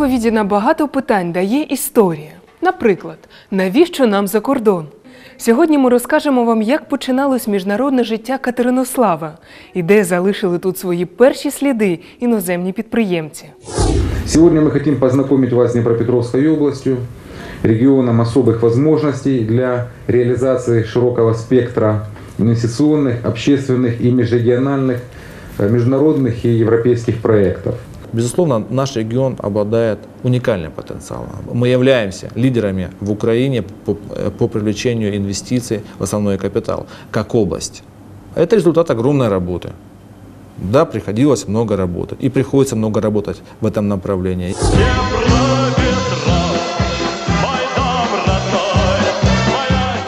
Відповіді на багато питань дає історія. Наприклад, навіщо нам за кордон? Сьогодні ми розкажемо вам, як починалось міжнародне життя Катеринослава і де залишили тут свої перші сліди іноземні підприємці. Сегодня мы хотим познакомить вас с Днепропетровской областью, регионом особых возможностей для реализации широкого спектра инвестиционных, общественных и межрегиональных, э, международных и европейских проектов. Безусловно, наш регион обладает уникальным потенциалом. Мы являемся лидерами в Украине по, э, по привлечению инвестиций в основной капитал, как область. Это результат огромной работы. Да, приходилось много работать. И приходится много работать в этом направлении.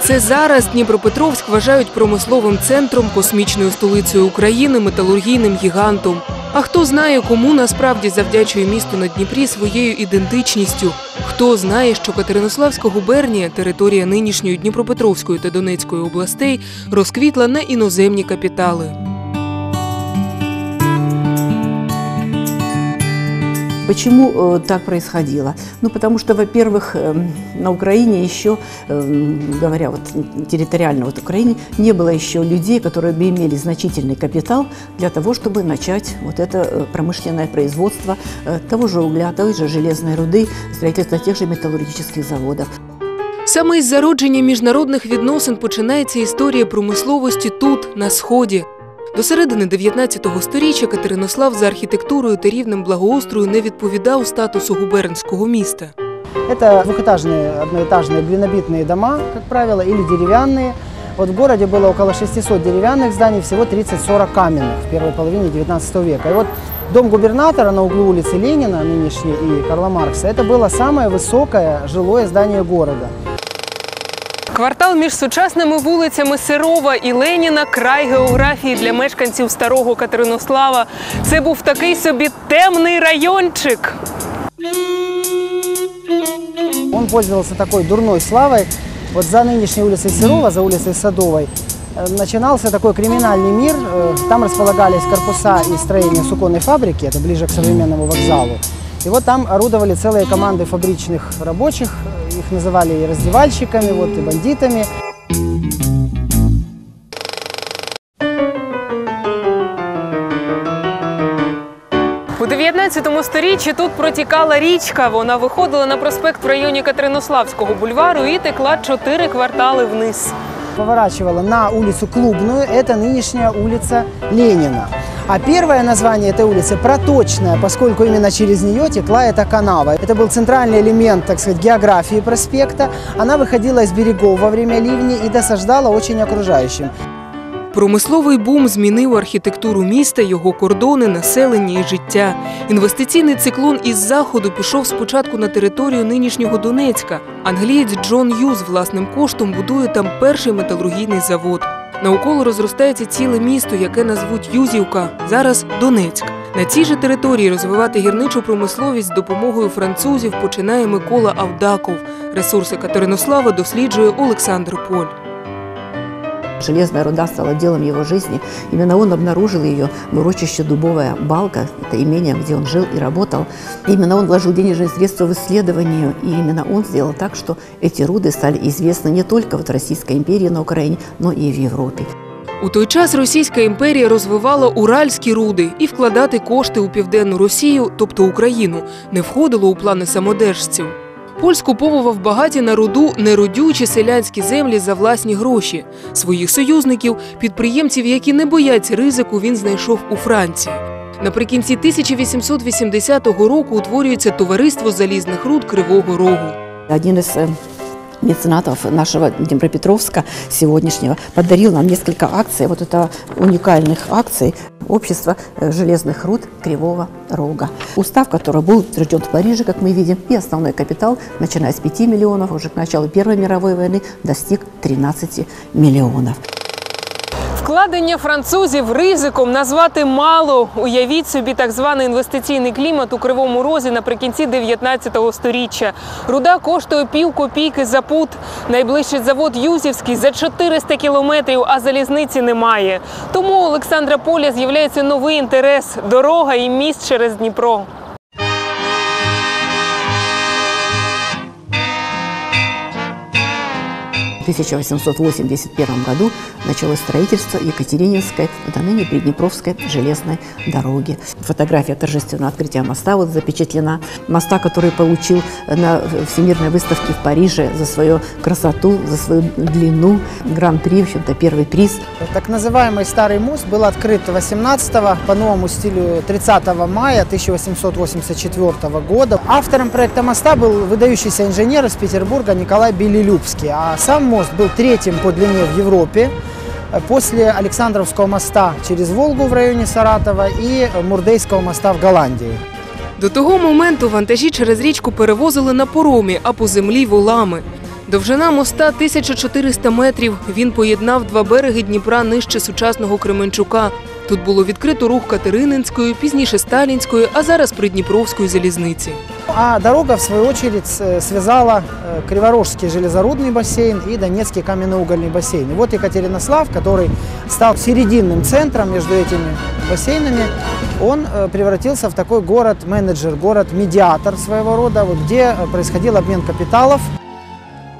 Це зараз Дніпропетровськ вважають промисловим центром, космічною столицею України, металургійним гігантом. А хто знає, кому насправді завдячує місто на Дніпрі своєю ідентичністю? Хто знає, що Катеринославська губернія, територія нинішньої Дніпропетровської та Донецької областей, розквітла на іноземні капітали. Почему э, так происходило? Ну, потому что, во-первых, эм, на Украине еще, эм, говоря вот территориально вот Украине, не было еще людей, которые бы имели значительный капитал для того, чтобы начать вот это э, промышленное производство э, того же угля, той же железной руды, строительство тех же металлургических заводов. Саме із зародження міжнародних відносин починається історія промисловості тут, на сході. До середини 19 століття Катеринослав за архітектурою та рівнем благоустрою не відповідав статусу губернського міста. Это двухэтажные, одноэтажные, глинобитные дома, как правило, или деревянные. Вот в городе было около 600 деревянных зданий, всего 30-40 каменных в первой половине 19 века. И вот дом губернатора на углу улицы Ленина, нынешней, и Карла Маркса, это было самое высокое жилое здание города. Квартал між сучасними вулицями Сирова і Леніна край географії для мешканців старого Катеринослава. Це був такий собі темний райончик. Он пользовался такой дурной славой. Вот за нынешней улицей Серова, за улицей Садовой, э, начинался такой криминальный мир. Э, Там располагались корпуса и строения суконной фабрики, это ближе к современному вокзалу. И вот там орудовали целые команды фабричных рабочих, э, их называли и раздевальщиками, вот, и бандитами. У 19 сторіччі тут протікала річка. Вона виходила на проспект в районі Катеринославського бульвару і текла чотири квартали вниз. Поворачивала на улицу Клубную, это нынешняя улица Ленина. А первое название этой улицы Проточная, поскольку именно через нее текла эта канава. Это был центральный элемент, так сказать, географии проспекта. Она выходила из берегов во время ливней и досаждала очень окружающим. Промисловий бум змінив архітектуру міста, його кордони, населення і життя. Інвестиційний циклон із заходу пішов спочатку на територію нинішнього Донецька. Англієць Джон Юз власним коштом будує там перший металургійний завод. Навколо розростається ціле місто, яке назвуть Юзівка, зараз Донецьк. На цій же території розвивати гірничу промисловість з допомогою французів починає Микола Авдаков. Ресурси Катеринослава досліджує Олександр Поль. Железная руда стала делом его жизни. Именно он обнаружил ее в урочище Дубовая Балка, это имение, где он жил и работал. Именно он вложил денежные средства в исследование, и именно он сделал так, что эти руды стали известны не только вот в Российской империи на Украине, но и в Европе. У той час Російська імперія розвивала уральські руди і вкладати кошти у південну Росію, тобто Україну, не входило у плани самодержців. Поль скуповував багаті на руду неродючі селянські землі за власні гроші. Своїх союзників, підприємців, які не бояться ризику, він знайшов у Франції. Наприкінці 1880 року утворюється товариство залізних руд Кривого Рогу. Один из э, меценатов нашего Днепропетровска сегодняшнего подарил нам несколько акций, вот это уникальных акций общества э, железных руд Кривого Рога. Устав, который был утвержден в Париже, как мы видим, и основной капитал, начиная с 5 миллионов, уже к началу Первой мировой войны, достиг 13 миллионов. Вкладення французів ризиком назвати мало. Уявіть собі так званий інвестиційний клімат у кривому розі наприкінці 19 століття. Руда коштує пів копійки за пут. Найближчий завод Юзівський за 400 кілометрів, а залізниці немає. Тому у Олександра Поля з'являється новий інтерес дорога і міст через Дніпро. 1881 году началось строительство Екатерининской, а ныне Приднепровской железной дороги. Фотография торжественного открытия моста вот запечатлена. Моста, который получил на Всемирной выставке в Париже за свою красоту, за свою длину. Гран-при, в общем-то, первый приз. Так называемый Старый мост был открыт 18 по новому стилю 30 мая 1884 года. Автором проекта моста был выдающийся инженер из Петербурга Николай Белилюбский. А сам мост был третьим по длине в Европе э, после Александровского моста через Волгу в районе Саратова и Мурдейского моста в Голландии. До того моменту вантажі через річку перевозили на поромі, а по землі волами. Довжина моста 1400 метрів. Він поєднав два береги Дніпра нижче сучасного Кременчука. Тут було відкрито рух Катерининської, пізніше Сталінської, а зараз Придніпровської залізниці. А дорога, в свою очередь, с- связала э, Криворожский железорудный бассейн и Донецкий каменноугольный бассейн. И вот Екатеринослав, который стал серединным центром между этими бассейнами, он э, превратился в такой город-менеджер, город-медиатор своего рода, вот, где э, происходил обмен капиталов.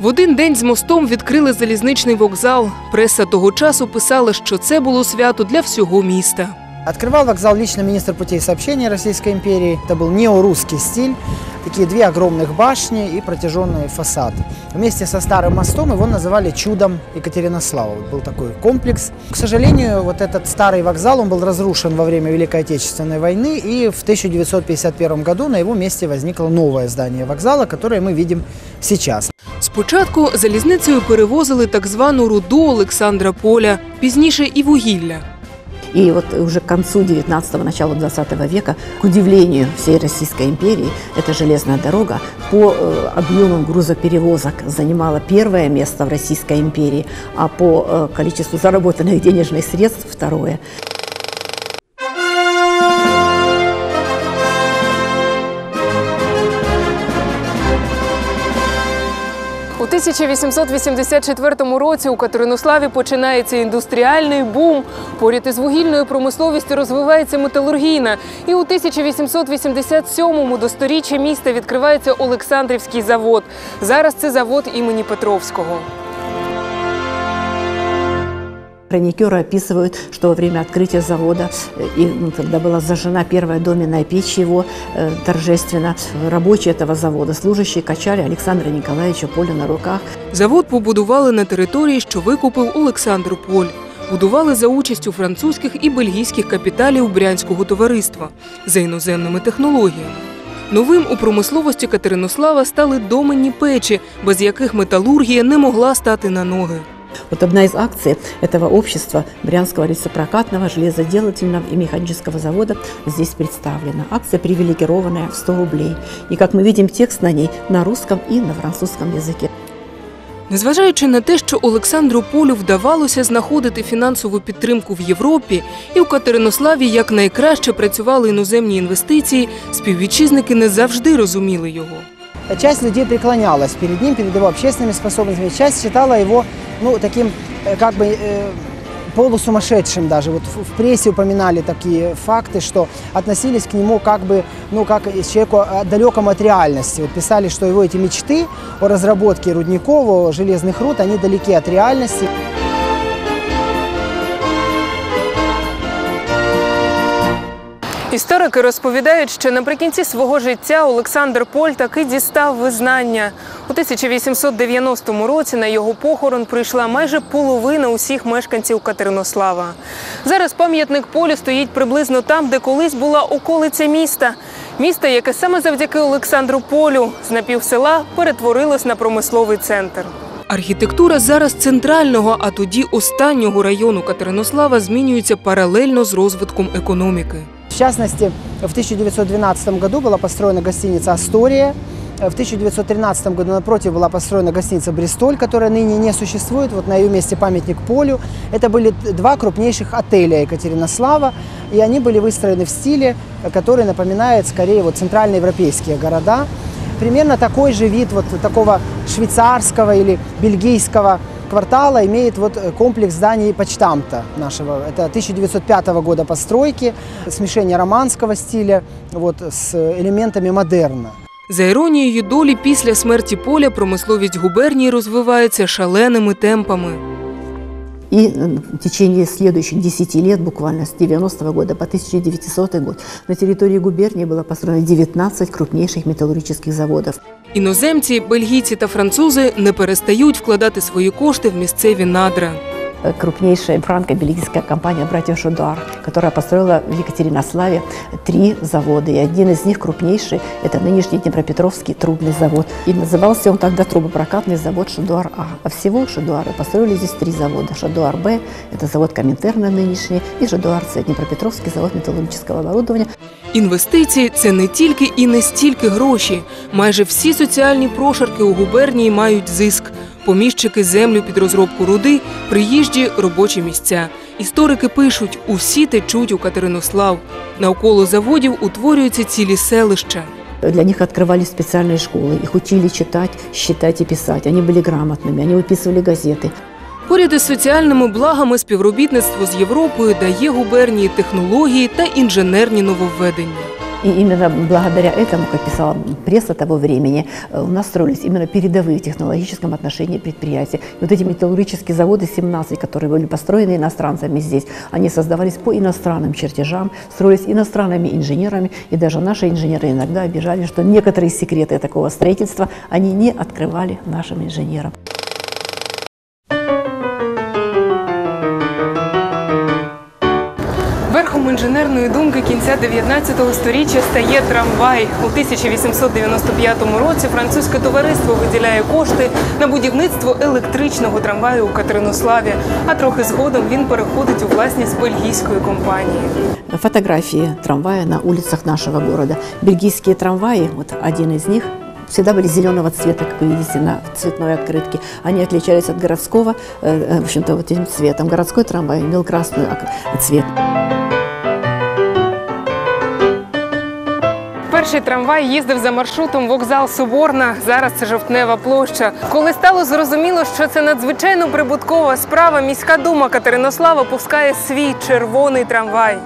В один день з мостом відкрили залізничний вокзал. Преса того часу писала, що це було свято для всього міста. Открывал вокзал лично министр путей сообщения Российской империи. Это был неорусский стиль. Такие две огромных башни и протяженный фасад. Вместе со старым мостом его называли чудом Екатеринослава. Вот был такой комплекс. К сожалению, вот этот старый вокзал, он был разрушен во время Великой Отечественной войны. И в 1951 году на его месте возникло новое здание вокзала, которое мы видим сейчас. Спочатку залізницею перевозили так звану руду Олександра Поля, пізніше і вугілля. И вот уже к концу 19-го, началу 20 века, к удивлению всей Российской империи, эта железная дорога по э, объемам грузоперевозок занимала первое место в Российской империи, а по э, количеству заработанных денежных средств – второе. 1884 році у Катеринославі починається індустріальний бум. Поряд із вугільною промисловістю розвивається металургійна. І у 1887-му до сторіччя міста відкривається Олександрівський завод. Зараз це завод імені Петровського. Хроникеры описывают, что во время открытия завода, э, и, ну, когда была зажжена первая доменная печь его э, торжественно, рабочие этого завода, служащие качали Александра Николаевича Поля на руках. Завод побудували на території, що викупив Олександр Поль. Будували за участю французьких і бельгійських капіталів Брянського товариства за іноземними технологіями. Новим у промисловості Катеринослава стали доменні печі, без яких металургія не могла стати на ноги. Вот одна из акций этого общества Брянского лесопрокатного, железоделательного и механического завода здесь представлена. Акция привилегированная в 100 рублей. И, как мы видим, текст на ней на русском и на французском языке. Незважаючи на те, що Олександру Полю вдавалося знаходити фінансову підтримку в Європі, і в Катеринославі якнайкраще працювали іноземні інвестиції, співвітчизники не завжди розуміли його. Часть людей преклонялась перед ним, перед его общественными способностями. Часть считала его, ну, таким, э, как бы, э, полусумасшедшим даже. Вот в прессе упоминали такие факты, что относились к нему как бы, ну, как человеку э, далекому от реальности. Вот писали, что его эти мечты о разработке рудников, о железных руд, они далеки от реальности. Історики розповідають, що наприкінці свого життя Олександр Поль таки дістав визнання. У 1890 році на його похорон прийшла майже половина усіх мешканців Катеринослава. Зараз пам'ятник Полю стоїть приблизно там, де колись була околиця міста. Місто, яке саме завдяки Олександру Полю з напівсела перетворилось на промисловий центр. Архітектура зараз центрального, а тоді останнього району Катеринослава змінюється паралельно з розвитком економіки. В частности, в 1912 году была построена гостиница «Астория». В 1913 году напротив была построена гостиница «Бристоль», которая ныне не существует. Вот на ее месте памятник Полю. Это были два крупнейших отеля Екатеринослава, и они были выстроены в стиле, который напоминает скорее вот центральноевропейские города. Примерно такой же вид вот такого швейцарского или бельгийского квартала имеет вот э, комплекс зданий почтамта нашего. Это 1905 года постройки, смешение романского стиля вот, с элементами модерна. За іронією долі, після смерті поля промисловість губернії розвивається шаленими темпами. И э, в течение следующих 10 лет, буквально с 90 года по 1900 год, на территории губернии было построено 19 крупнейших металлургических заводов. Іноземці, бельгійці та французи не перестають вкладати свої кошти в місцеві надра. Э, Крупнейшая франко-бельгийская компания «Братьев Шудуар», которая построила в Екатеринославе три завода. И один из них крупнейший – это нынешний Днепропетровский трубный завод. И назывался он тогда трубопрокатный завод «Шудуар-А». А всего «Шудуары» построили здесь три завода. «Шудуар-Б» – это завод Коминтерна нынешний, и «Шудуар-С» – Днепропетровский завод металлургического оборудования. Інвестиції це не тільки і не стільки гроші. Майже всі соціальні прошарки у губернії мають зиск. Поміщики землю під розробку руди, приїжджі робочі місця. Історики пишуть, усі течуть у Катеринослав. Навколо заводів утворюються цілі селища. Для них открывали специальные школы, их учили читать, считать и писать. Они были грамотными, они выписывали газеты. Поряд із соціальними благами співробітництво з Європою дає губернії технології та інженерні нововведення. И именно благодаря этому, как писала пресса того времени, э, у нас строились именно передовые в технологическом отношении предприятия. И вот эти металлургические заводы, 17, которые были построены иностранцами здесь, они создавались по иностранным чертежам, строились иностранными инженерами, и даже наши инженеры иногда обижали, что некоторые секреты такого строительства они не открывали нашим инженерам. інженерної думки кінця 19 століття стає трамвай. У 1895 році французьке товариство виділяє кошти на будівництво електричного трамваю у Катеринославі. А трохи згодом він переходить у власність бельгійської компанії. Фотографии трамвая на улицах нашего города. Бельгийские трамваи, вот один из них, всегда были зеленого цвета, как вы видите на цветной открытке. Они отличались от городского, э, э, в общем-то, вот этим цветом. Городской трамвай имел красный ок- цвет. Перший трамвай їздив за маршрутом вокзал Соборна. Зараз це жовтнева площа. Коли стало зрозуміло, що це надзвичайно прибуткова справа, міська дума Катеринослава пускає свій червоний трамвай.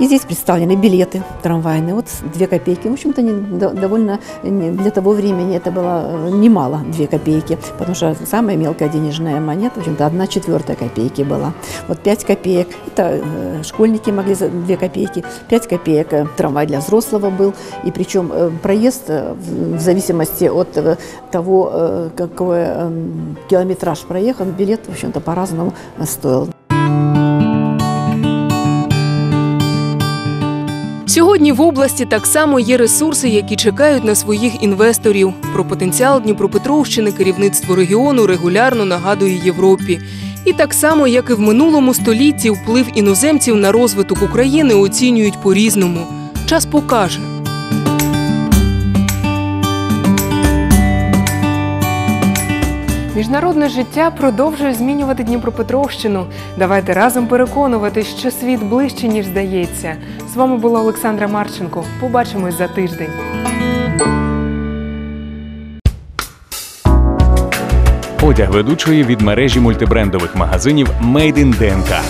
И здесь представлены билеты трамвайные. Вот 2 копейки. В общем-то, довольно для того времени это было э, немало 2 копейки, потому что самая мелкая денежная монета, в общем-то, 1 четвертая копейки была. Вот 5 копеек, это э, школьники могли за 2 копейки, 5 копеек э, трамвай для взрослого был. И причем проезд в- зависимости от того, какой э, километраж проехан, билет, в общем-то, по-разному стоил. Сьогодні в області так само є ресурси, які чекають на своїх інвесторів. Про потенціал Дніпропетровщини керівництво регіону регулярно нагадує Європі. І так само, як і в минулому столітті, вплив іноземців на розвиток України оцінюють по-різному. Час покаже. Міжнародне життя продовжує змінювати Дніпропетровщину. Давайте разом переконувати, що світ ближче, ніж здається. З вами була Олександра Марченко. Побачимось за тиждень. Одяг ведучої від мережі мультибрендових магазинів Made in DNK.